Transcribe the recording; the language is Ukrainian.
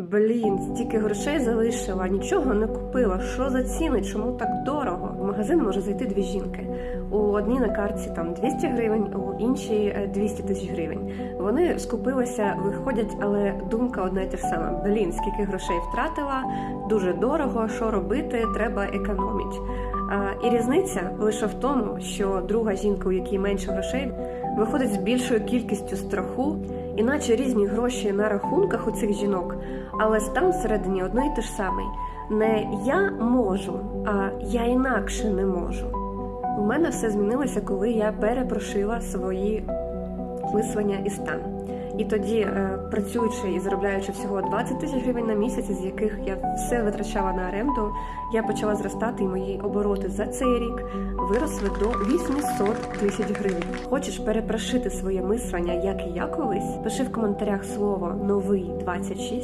Блін, стільки грошей залишила, нічого не купила. Що за ціни? Чому так дорого? В магазин може зайти дві жінки. У одній на картці там 200 гривень, у іншій е, 200 тисяч гривень. Вони скупилися, виходять, але думка одна й та ж сама. Блін, скільки грошей втратила, дуже дорого. Що робити? Треба економити. І різниця лише в тому, що друга жінка, у якій менше грошей, виходить з більшою кількістю страху, іначе різні гроші на рахунках у цих жінок, але стан всередині одної й те ж самий. Не я можу, а я інакше не можу. У мене все змінилося, коли я перепрошила свої мислення і стан. І тоді, е, працюючи і заробляючи всього 20 тисяч гривень на місяць, з яких я все витрачала на оренду, я почала зростати, і мої обороти за цей рік виросли до 800 тисяч гривень. Хочеш перепрошити своє мислення, як і я колись? Пиши в коментарях слово новий 26